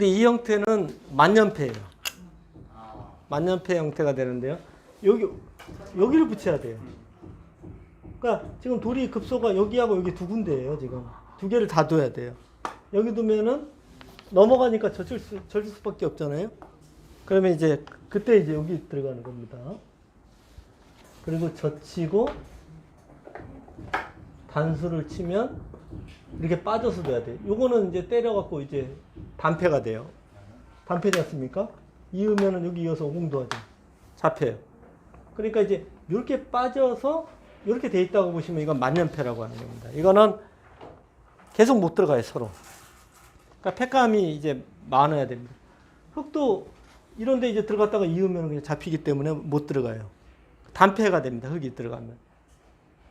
근데 이 형태는 만년패예요. 만년패 형태가 되는데요. 여기 여기를 붙여야 돼요. 그러니까 지금 돌이 급소가 여기하고 여기 두 군데예요. 지금 두 개를 다 둬야 돼요. 여기 두면은 넘어가니까 젖을 수, 젖을 수밖에 없잖아요. 그러면 이제 그때 이제 여기 들어가는 겁니다. 그리고 젖히고 단수를 치면 이렇게 빠져서 돼야 돼. 요거는 이제 때려갖고 이제 단패가 돼요. 단패지 않습니까? 이으면은 여기 이어서 오공도 하죠. 잡혀요. 그러니까 이제 이렇게 빠져서 이렇게 돼 있다고 보시면 이건 만년패라고 하는 겁니다. 이거는 계속 못 들어가요, 서로. 그러니까 팩감이 이제 많아야 됩니다. 흙도 이런데 이제 들어갔다가 이으면 그냥 잡히기 때문에 못 들어가요. 단패가 됩니다. 흙이 들어가면.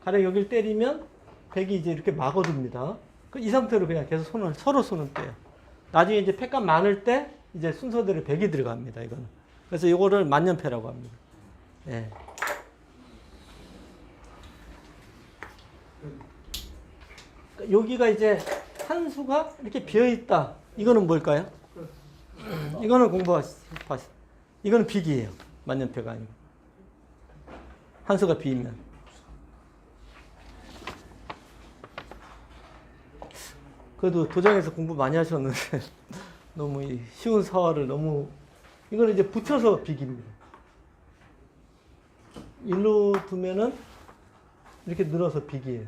가령 여기를 때리면 백이 이제 이렇게 막아줍니다. 그 이 상태로 그냥 계속 손을 서로 손을 떼요. 나중에 이제 팩감 많을 때 이제 순서대로 백이 들어갑니다. 이거는. 그래서 이거를 만년패라고 합니다. 예. 그러니까 여기가 이제 한 수가 이렇게 비어 있다. 이거는 뭘까요? 이거는 공부하시. 이거는 비기예요. 만년패가 아니고. 한 수가 비면. 그래도 도장에서 공부 많이 하셨는데 너무 이 쉬운 사화를 너무 이거는 이제 붙여서 비깁니다. 일로 두면은 이렇게 늘어서 비기예요.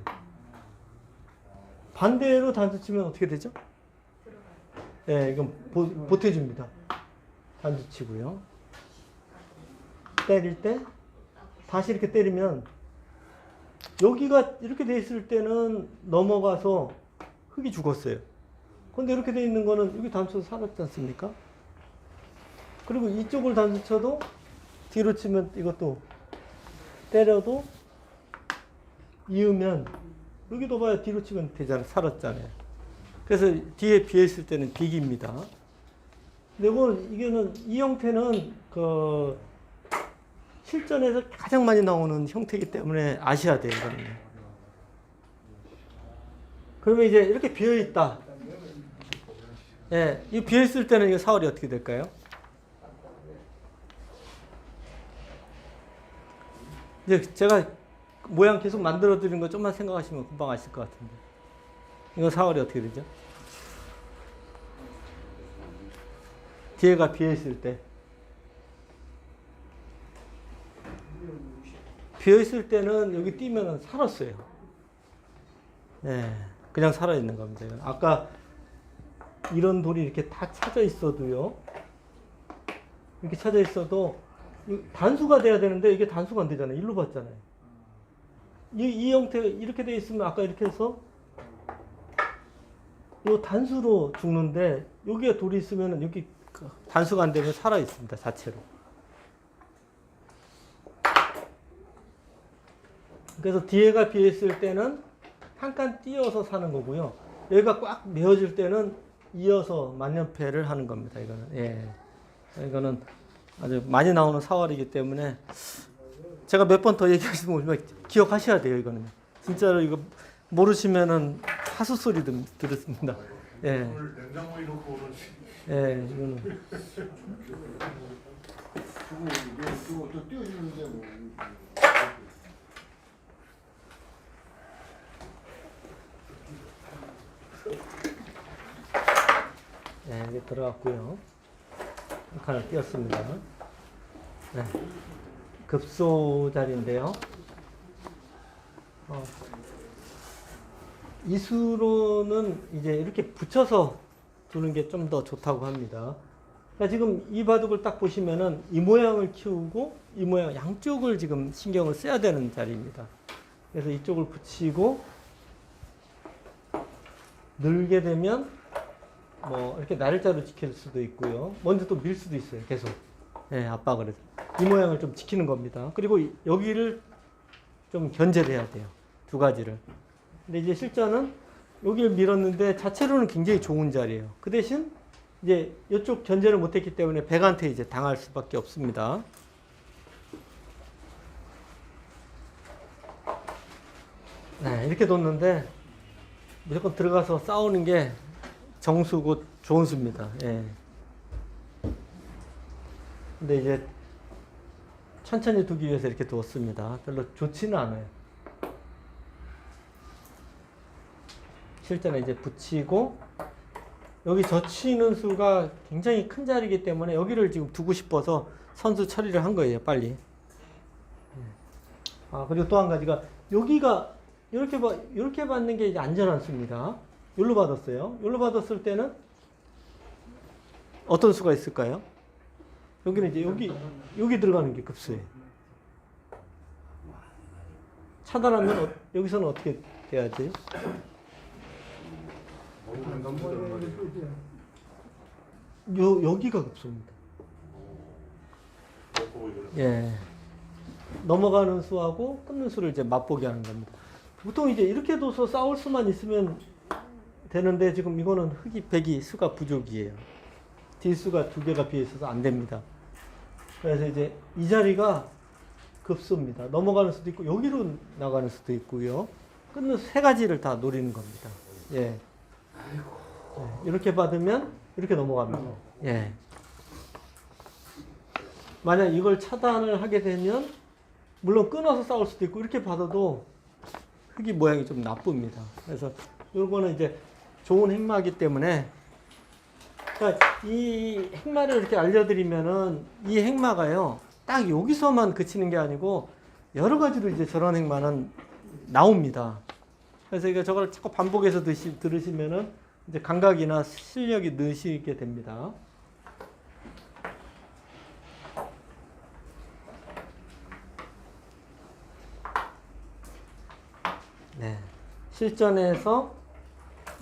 반대로 단수 치면 어떻게 되죠? 예, 네, 이건 보, 보태줍니다. 단수 치고요. 때릴 때 다시 이렇게 때리면 여기가 이렇게 돼 있을 때는 넘어가서 흙이 죽었어요. 근데 이렇게 돼 있는 거는 여기 단수 살았지 않습니까? 그리고 이쪽을 단수 쳐도 뒤로 치면 이것도 때려도 이으면 여기도 봐야 뒤로 치면 되잖아요. 살았잖아요. 그래서 뒤에 비어 있을 때는 비기입니다. 근데 이건 이게는 이 형태는 그 실전에서 가장 많이 나오는 형태이기 때문에 아셔야 돼요. 그러면 이제 이렇게 비어 있다. 예, 이 비어 있을 때는 이 사월이 어떻게 될까요? 이제 제가 모양 계속 만들어 드리는 거 좀만 생각하시면 금방 아실 것 같은데. 이거 사월이 어떻게 되죠? 뒤에가 비어 있을 때. 비어 있을 때는 여기 띄면은 살았어요. 네, 그냥 살아 있는 겁니다. 아까 이런 돌이 이렇게 다 찾아 있어도요. 이렇게 찾아 있어도 이 단수가 돼야 되는데 이게 단수가 안 되잖아요. 일로 봤잖아요. 이, 이 형태 이렇게 돼 있으면 아까 이렇게 해서 이 단수로 죽는데 여기에 돌이 있으면 여기 그 단수가 안 되면 살아 있습니다. 자체로. 그래서 뒤에가 비어 있을 때는 한 칸 띄어서 사는 거고요. 여기가 꽉 메어질 때는 이어서 만년패를 하는 겁니다. 이거는 예, 이거는 아주 많이 나오는 사월이기 때문에 제가 몇 번 더 얘기하시면 모르지만 기억하셔야 돼요. 이거는 진짜로 이거 모르시면은 하수 소리 들, 들었습니다. 예, 냉장고에 놓고 예, 이거는 이거 저거 또 띄워주는데 뭐 네, 이게 들어갔고요. 한 칸을 띄었습니다. 네. 급소 자리인데요. 어, 이수로는 이제 이렇게 붙여서 두는 게 좀 더 좋다고 합니다. 그러니까 지금 이 바둑을 딱 보시면은 이 모양을 키우고 이 모양 양쪽을 지금 신경을 써야 되는 자리입니다. 그래서 이쪽을 붙이고 늘게 되면 뭐 이렇게 날짜로 지킬 수도 있고요. 먼저 또 밀 수도 있어요. 계속. 예, 압박을 해서. 이 모양을 좀 지키는 겁니다. 그리고 이- 여기를 좀 견제를 해야 돼요. 두 가지를. 근데 이제 실전은 여기를 밀었는데 자체로는 굉장히 좋은 자리예요. 그 대신 이제 이쪽 견제를 못했기 때문에 백한테 이제 당할 수밖에 없습니다. 네, 이렇게 뒀는데 무조건 들어가서 싸우는 게 정수고 좋은 수입니다. 예. 근데 이제 천천히 두기 위해서 이렇게 두었습니다. 별로 좋지는 않아요. 실제는 이제 붙이고 여기 젖히는 수가 굉장히 큰 자리이기 때문에 여기를 지금 두고 싶어서 선수 처리를 한 거예요, 빨리. 아, 그리고 또 한 가지가 여기가 이렇게 봐, 이렇게 받는 게 이제 안전한 수입니다. 여기로 받았어요. 여기로 받았을 때는 어떤 수가 있을까요? 여기는 이제 여기 여기 들어가는 게 급수예요. 차단하면 어, 여기서는 어떻게 돼야지? 요 여기가 급수입니다. 예. 넘어가는 수하고 끊는 수를 이제 맛보게 하는 겁니다. 보통 이제 이렇게 둬서 싸울 수만 있으면 되는데 지금 이거는 흑이 백이 수가 부족이에요. 딜수가 두 개가 비어 있어서 안 됩니다. 그래서 이제 이 자리가 급수입니다. 넘어가는 수도 있고 여기로 나가는 수도 있고요. 끊는 수세 가지를 다 노리는 겁니다. 예. 예, 이렇게 받으면 이렇게 넘어갑니다. 예. 만약 이걸 차단을 하게 되면 물론 끊어서 싸울 수도 있고 이렇게 받아도 흙이 모양이 좀 나쁩니다. 그래서 요거는 이제 좋은 행마기 때문에 그러니까 이 행마를 이렇게 알려드리면은 이 행마가요 딱 여기서만 그치는 게 아니고 여러 가지로 이제 저런 행마는 나옵니다. 그래서 이거 저걸 자꾸 반복해서 드시, 들으시면은 이제 감각이나 실력이 느시게 됩니다. 네. 실전에서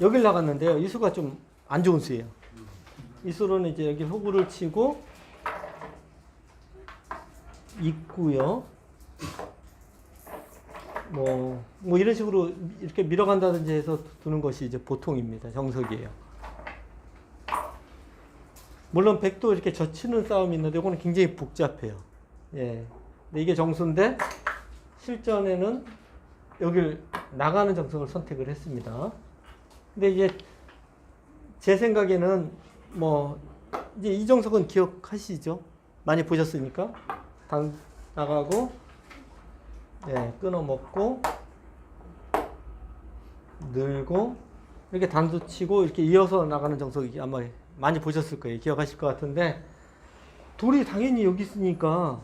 여길 나갔는데요. 이 수가 좀 안 좋은 수예요. 이 수로는 이제 여기 호구를 치고 있고요. 뭐, 뭐 이런 식으로 이렇게 밀어간다든지 해서 두는 것이 이제 보통입니다. 정석이에요. 물론 백도 이렇게 젖히는 싸움이 있는데 이거는 굉장히 복잡해요. 예. 근데 이게 정수인데 실전에는 여길 나가는 정석을 선택을 했습니다. 근데 이제 제 생각에는 뭐 이제 이 정석은 기억하시죠? 많이 보셨으니까 당 나가고 예, 끊어 먹고 늘고 이렇게 단수 치고 이렇게 이어서 나가는 정석이 아마 많이 보셨을 거예요. 기억하실 것 같은데 돌이 당연히 여기 있으니까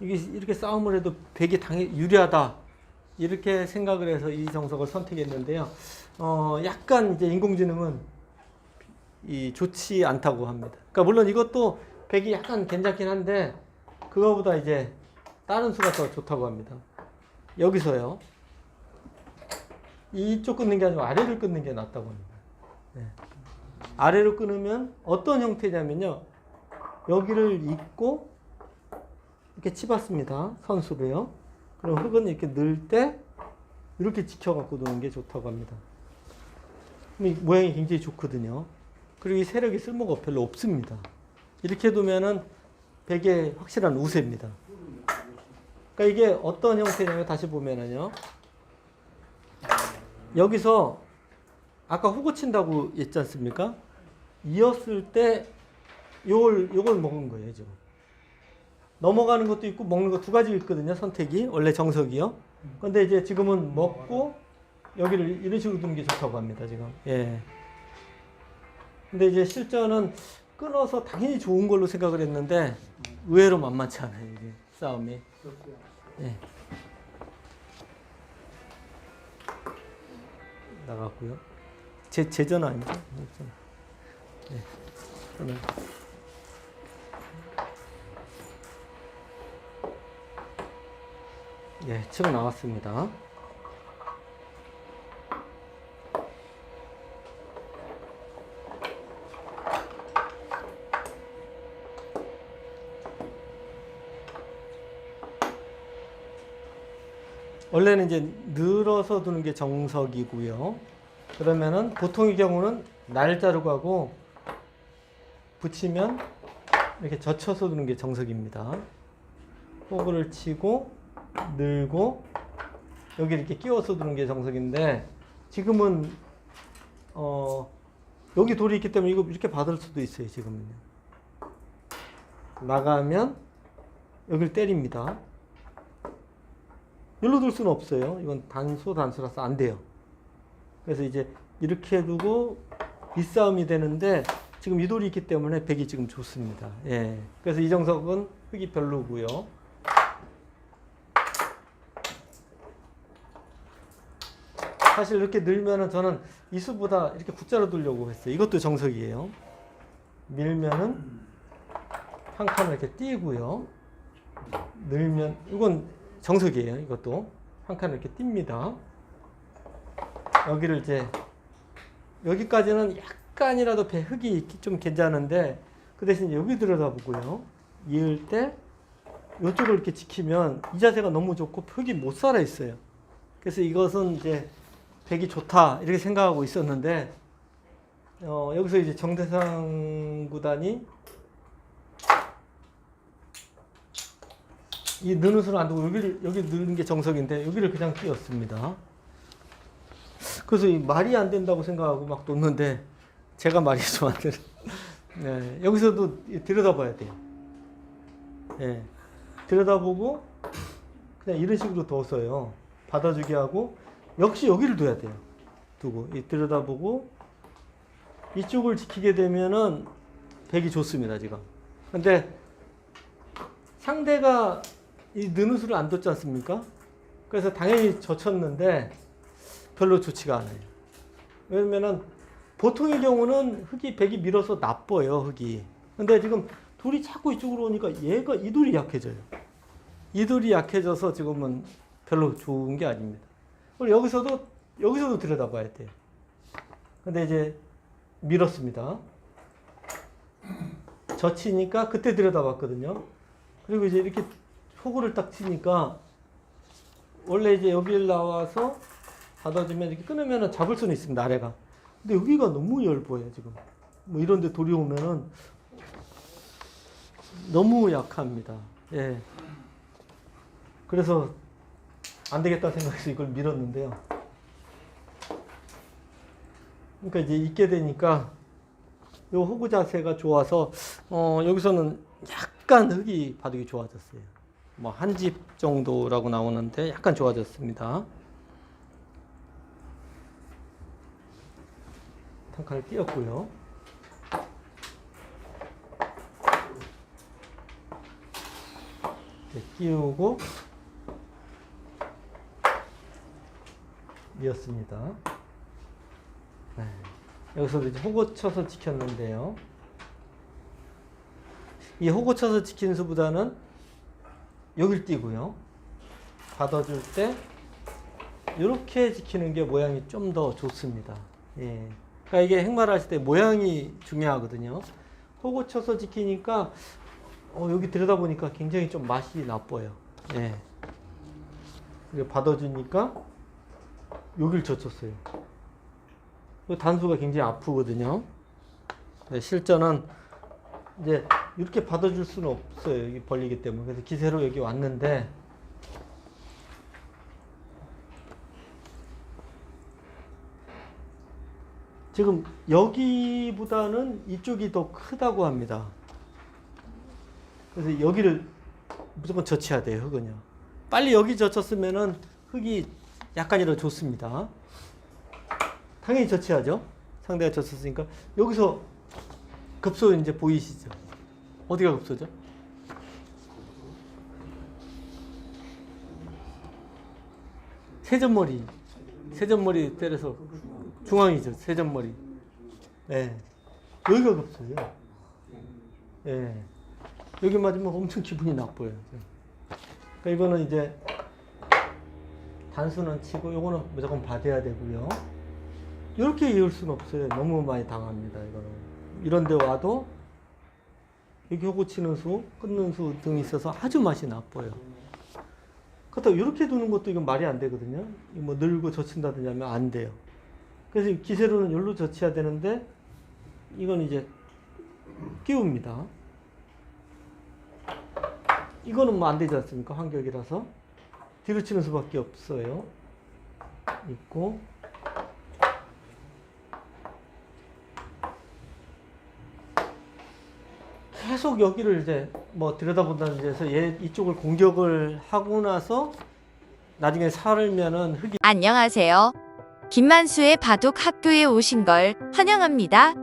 이게 이렇게 싸움을 해도 백이 당연히 유리하다. 이렇게 생각을 해서 이 정석을 선택했는데요. 어, 약간 이제 인공지능은 이 좋지 않다고 합니다. 그러니까 물론 이것도 백이 약간 괜찮긴 한데 그거보다 이제 다른 수가 더 좋다고 합니다. 여기서요. 이쪽 끊는 게 아니고 아래를 끊는 게 낫다고 합니다. 네. 아래로 끊으면 어떤 형태냐면요. 여기를 잇고 이렇게 치봤습니다. 선수로요. 그럼 흙은 이렇게 넣을 때 이렇게 지켜갖고 노는 게 좋다고 합니다. 모양이 굉장히 좋거든요. 그리고 이 세력이 쓸모가 별로 없습니다. 이렇게 두면은 백의 확실한 우세입니다. 그러니까 이게 어떤 형태냐면 다시 보면은요. 여기서 아까 후고 친다고 했지 않습니까? 이었을 때 요걸 요걸 먹은 거예요, 지금. 넘어가는 것도 있고 먹는 거 두 가지 있거든요, 선택이. 원래 정석이요. 근데 이제 지금은 먹고 여기를 이런 식으로 두는 게 좋다고 합니다, 지금. 예. 근데 이제 실전은 끊어서 당연히 좋은 걸로 생각을 했는데 의외로 만만치 않아요, 이게 싸움이. 예. 나갔고요. 제 제전 아니죠? 네. 저는 예, 치고 나왔습니다. 원래는 이제 늘어서 두는 게 정석이고요. 그러면은 보통의 경우는 날자로 가고 붙이면 이렇게 젖혀서 두는 게 정석입니다. 호구를 치고 늘고 여기 이렇게 끼워서 두는 게 정석인데 지금은 어 여기 돌이 있기 때문에 이거 이렇게 받을 수도 있어요 지금은요. 나가면 여기를 때립니다. 여기로 둘 수는 없어요. 이건 단수 단수라서 안 돼요. 그래서 이제 이렇게 두고 빗싸움이 되는데 지금 이 돌이 있기 때문에 백이 지금 좋습니다. 예. 그래서 이 정석은 흙이 별로고요. 사실 이렇게 늘면은 저는 이수보다 이렇게 국자로 두려고 했어요. 이것도 정석이에요. 밀면은 한 칸을 이렇게 띄고요. 늘면 이건 정석이에요. 이것도 한 칸을 이렇게 띱니다. 여기를 이제 여기까지는 약간이라도 배 흙이 좀 괜찮은데 그 대신 여기 들여다보고요. 이을 때 이쪽을 이렇게 지키면 이 자세가 너무 좋고 흙이 못 살아 있어요. 그래서 이것은 이제 백이 좋다 이렇게 생각하고 있었는데 어, 여기서 이제 정대상 구단이 이 느는 수를 안 두고 여기를 여기 넣는 게 정석인데 여기를 그냥 띄웠습니다. 그래서 이 말이 안 된다고 생각하고 막 놓는데 제가 말이 좀 안 되는. 네, 여기서도 이 들여다봐야 돼요. 예, 들여다보고 그냥 이런 식으로 둬서요. 받아주게 하고 역시 여기를 둬야 돼요. 두고 이 들여다보고 이쪽을 지키게 되면은 백이 좋습니다 지금. 근데 상대가 이 느는 수를 안 뒀지 않습니까? 그래서 당연히 젖혔는데 별로 좋지가 않아요. 왜냐면은 보통의 경우는 흙이 백이 밀어서 나빠요 흙이. 근데 지금 돌이 자꾸 이쪽으로 오니까 얘가 이 돌이 약해져요. 이 돌이 약해져서 지금은 별로 좋은 게 아닙니다. 그리고 여기서도 여기서도 들여다봐야 돼요. 근데 이제 밀었습니다. 젖히니까 그때 들여다봤거든요. 그리고 이제 이렇게 호구를 딱 치니까 원래 이제 여기를 나와서 받아주면 이렇게 끊으면 잡을 수는 있습니다 아래가. 근데 여기가 너무 얇아요 지금. 뭐 이런데 돌이 오면은 너무 약합니다. 예. 그래서 안 되겠다 생각해서 이걸 밀었는데요. 그러니까 이제 있게 되니까 요 호구 자세가 좋아서 어 여기서는 약간 흙이 바둑이 좋아졌어요. 뭐 한 집 정도라고 나오는데 약간 좋아졌습니다. 탄칸을 띄었고요. 끼우고 이었습니다. 네. 여기서도 이제 호고 쳐서 지켰는데요. 이 호고 쳐서 지키는 수보다는 여길 띄고요. 받아줄 때 이렇게 지키는 게 모양이 좀 더 좋습니다. 예. 그러니까 이게 행마를 하실 때 모양이 중요하거든요. 호고 쳐서 지키니까 어, 여기 들여다보니까 굉장히 좀 맛이 나빠요. 예. 받아주니까 여길 젖혔어요. 그 단수가 굉장히 아프거든요. 네, 실전은 이제 이렇게 받아줄 수는 없어요. 여기 벌리기 때문에. 그래서 기세로 여기 왔는데 지금 여기보다는 이쪽이 더 크다고 합니다. 그래서 여기를 무조건 젖혀야 돼요, 흙은요. 빨리 여기 젖혔으면은 흙이 약간이라도 좋습니다. 당연히 젖혀야죠. 상대가 젖혔으니까. 여기서 급소 이제 보이시죠? 어디가 급소죠? 세전머리. 세전머리 때려서 중앙이죠. 세전머리. 네. 여기가 급소예요. 예. 여기 맞으면 엄청 기분이 나빠요. 그러니까 이거는 이제 단수는 치고 요거는 무조건 받아야 되고요. 이렇게 이을 수는 없어요. 너무 많이 당합니다. 이거는 이런 데 와도 여기 호구 치는 수, 끊는 수 등이 있어서 아주 맛이 나빠요. 그렇다고 이렇게 두는 것도 이건 말이 안 되거든요. 이뭐 늘고 젖힌다든지 하면 안 돼요. 그래서 이 기세로는 여기로 젖혀야 되는데 이건 이제 끼웁니다. 이거는 뭐 안 되지 않습니까? 환격이라서. 뒤로 치는 수밖에 없어요. 있고. 계속 여기를 이제 뭐 들여다본다는 데서 얘 이쪽을 공격을 하고 나서 나중에 살면은 흙이 안녕하세요. 김만수의 바둑 학교에 오신 걸 환영합니다.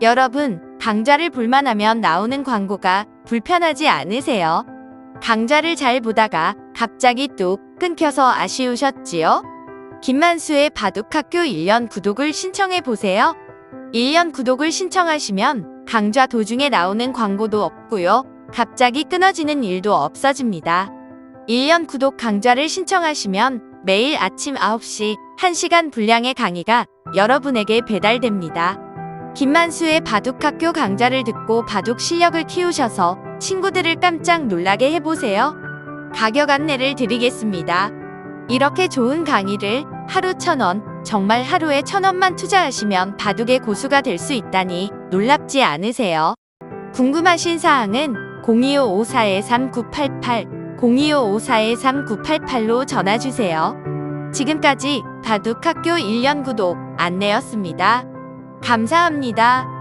여러분, 강좌를 볼만하면 나오는 광고가 불편하지 않으세요? 강좌를 잘 보다가 갑자기 뚝 끊겨서 아쉬우셨지요? 김만수의 바둑 학교 1년 구독을 신청해 보세요. 1년 구독을 신청하시면 강좌 도중에 나오는 광고도 없고요. 갑자기 끊어지는 일도 없어집니다. 1년 구독 강좌를 신청하시면 매일 아침 9시 1시간 분량의 강의가 여러분에게 배달됩니다. 김만수의 바둑학교 강좌를 듣고 바둑 실력을 키우셔서 친구들을 깜짝 놀라게 해보세요. 가격 안내를 드리겠습니다. 이렇게 좋은 강의를 하루 천 원, 정말 하루에 천 원만 투자하시면 바둑의 고수가 될 수 있다니 놀랍지 않으세요? 궁금하신 사항은 02554-3988, 02554-3988로 전화주세요. 지금까지 바둑학교 1년 구독 안내였습니다. 감사합니다.